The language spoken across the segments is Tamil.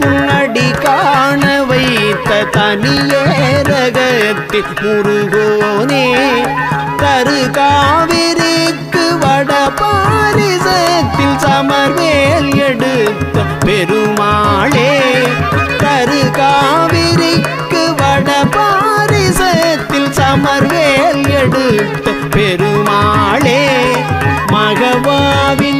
குணடி காண வைத்த தனியேரகத்தின் முருகோனே தரு காவிரிக்கு வட பாரிசத்தில் சமர்வேல் எடுத்த பெருமாளே தரு காவிரிக்கு வட பாரிசத்தில் சமர்வேல் எடுத்த பெருமாளே மகவாவின்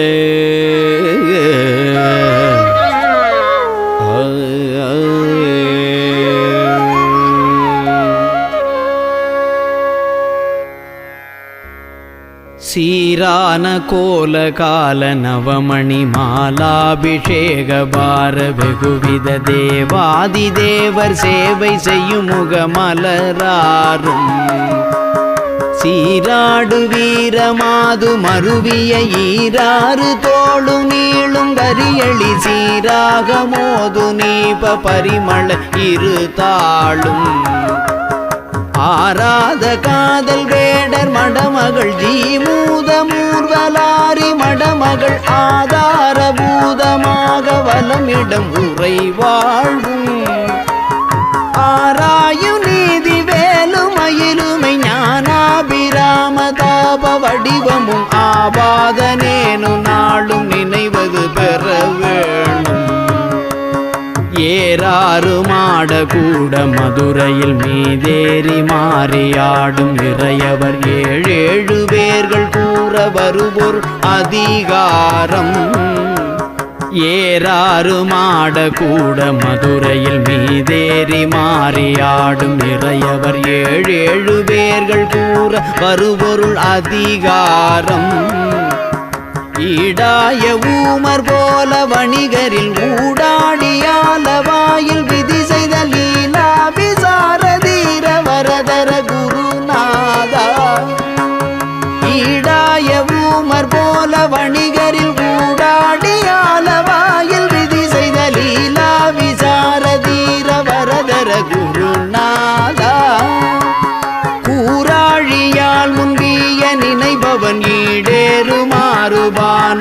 சீரான கோல கால நவமணி மாலாபிஷேக பார வெகுவித தேவாதி தேவர் சேவை செய்யும் முகமலராரும். சீராடு வீரமாது மருவிய ஈராறு தோளு நீளும் கரியளி சீராக மோது நீப பரிமள இரு தாளும். ஆராத காதல் வேடர் மடமகள் ஜீமூத மூர்வலாரி மடமகள் ஆதாரபூதமாக வலமிடம் உரை வாழ்வும் ஆராயும் ஏறாறு கூட மதுரையில் மீதேறி மாறியாடும் இறையவர் ஏழேழு பேர்கள் கூற வருவோர் அதிகாரம். ஏறாறு மாட கூட மதுரையில் மீதேறி மாறியாடும் இறையவர் ஏழேழு பேர்கள் கூற வருபொருள் அதிகாரம். ஈடாய ஊமர் போல வணிகரில் ஊடாடியால வாயில் விதி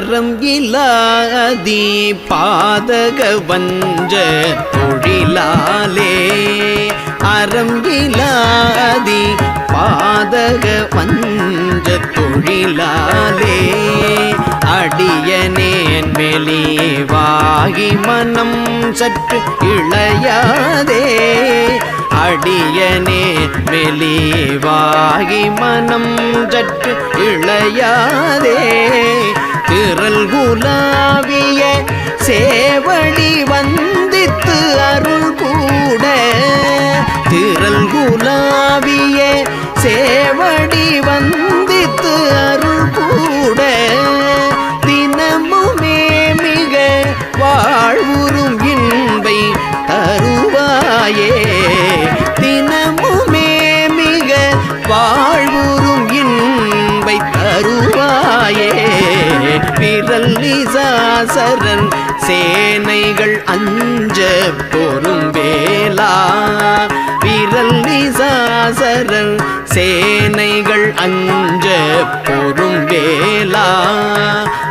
அறம் இலாதி பாதக வஞ்ச தொழிலாலே. அறம் இலாதி பாதக வஞ்ச தொழிலாலே அடியனேன் வெளிவாகி மனம் சற்று இளையாதே. அடியனே வெளிவாகி மனம் சற்று இளையாதே. திரள் குலாவிய சேவடி வந்தித்து அருள் கூட திரள் குலாவிய சேவடி வந்து அருள் கூட தினமுமே மிக வாழ்வுறும் இன்பை தருவாயே. தினமுமே மிக வாழ்வுறும் இன்பை தருவாயே. விரல் நிசாசரன் சேனைகள் அஞ்ச பொறும் வேலா விரல் நிசாசரன் சேனைகள் அஞ்ச பொறும் வேலா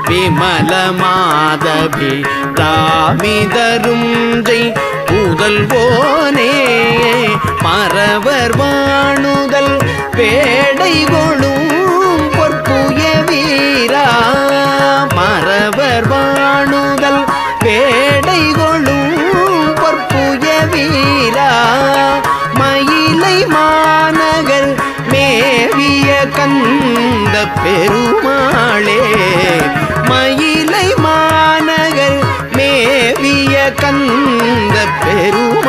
விமல மாதவி ராமிதரும் ஜெய் புதல்வோனே மறவர் வாணுதல் பேடை கொழும் பொற்புய வீரா. மறவர் வாணுதல் பே பெருமாளே மயிலை மாநகர் மேவிய கந்த பெருமா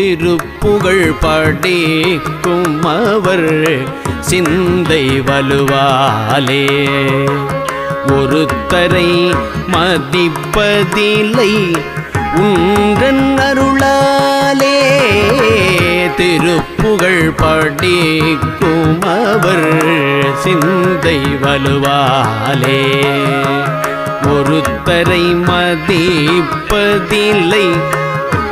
திருப்புகழ் படிக்கும் அவர் சிந்தை வலுவாலே. ஒருத்தரை மதிப்பதில்லை உன்றன் அருளாலே. திருப்புகழ் படிக்கும் அவர் சிந்தை வலுவாலே. ஒருத்தரை மதிப்பதில்லை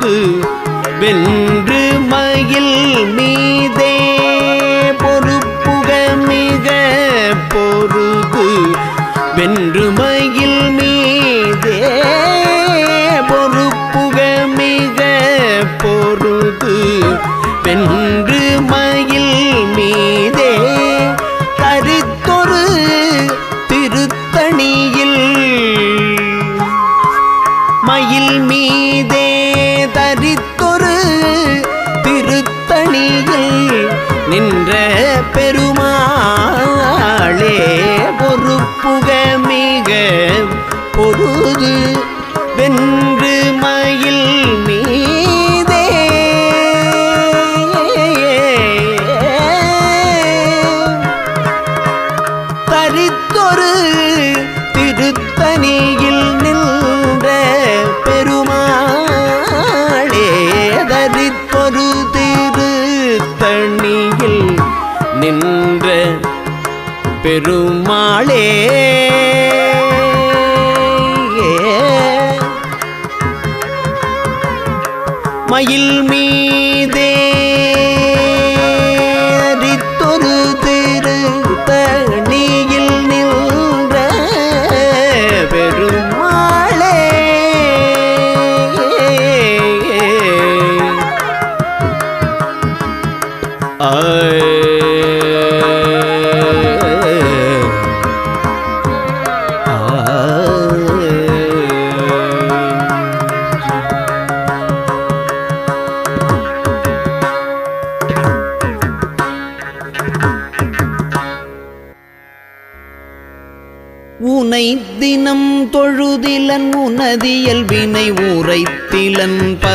போது வென்று மயில் மீதே. பொறுப்புக மிக பொருது வென்று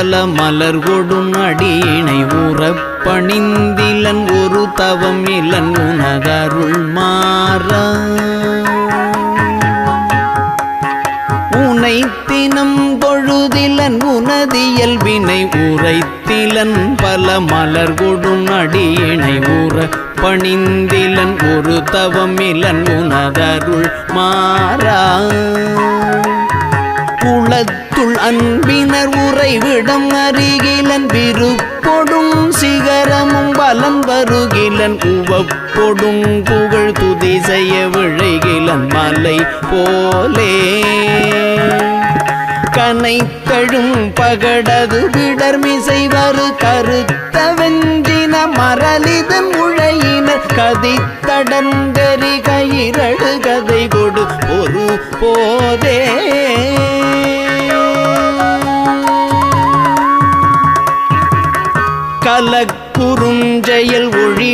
பல மலர் கொடும் அடியினை உறப்பணிந்திலன் ஒரு தவம் இலன் உனதருள் மாறா. உனைத்தினம் தினம் தொழுதிலன் உனதியல் வினை உரைத்திலன் பல மலர் கொடும் அடியினை உற பணிந்திலன் ஒரு தவமிலன் உனதருள் மாறா. அருள் அன்பினர் உறைவிடம் அருகிலன் விருப்பொடும் சிகரமும் பலம் வருகிலன் உவப்பொடும் புகழ் துதி செய்ய விழைகிலன் மலை போலே. கனைத்தழும் பகடது விடர்மிசை வரு கருத்த வெஞ்சின மரலிதன் உழையினர் கதித்தடந்தரி கயிரடு கதை கொடு ஒரு போதே.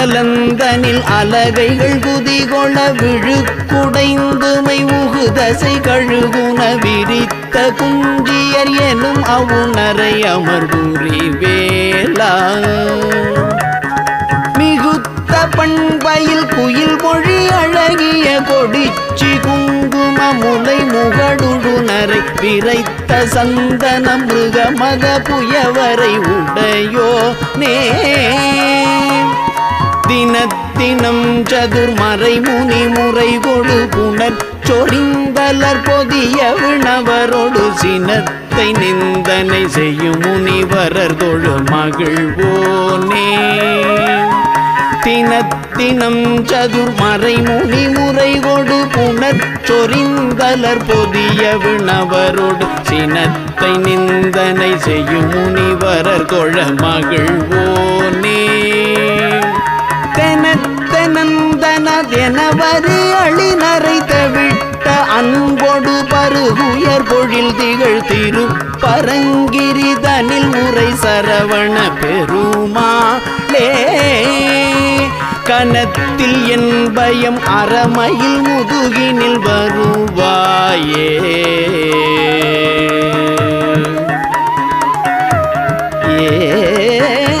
கலந்தனில் அலகைகள் குதிகொள விழுக்குடைந்துமை உகுதசை கழுகுன விரித்த குஞ்சியர் எனும் அவுணரை அமர்வுரி வேலா. மிகுத்த பண்பையில் குயில் மொழி அழகிய கொடிச்சி குங்கும முலை முகடுடுனரை விரைத்த சந்தன மிருக மத புயவரை உடையோ நே தினத்தினம் சதுர்மறை முனி முறை கொடு புணர் சொரிந்தலர் பொதிய விணவரோடு சினத்தை நிந்தனை செய்யும் முனிவரர் தொழு மகிழ்வோனே. தினத்தினம் சதுர்மறை முனி முறை கொடு புனர். சொரிந்தலர் பொதிய விணவரோடு சினத்தை நிந்தனை செய்யும் முனிவரர் கொழ மகிழ்வோனே. உயர் பொழில் திகழ் திரு பரங்கிரி தனில் முறை சரவண பெருமாளே கனத்தில் என் பயம் அறமையில் முதுகினில் வருவாயே. ஏ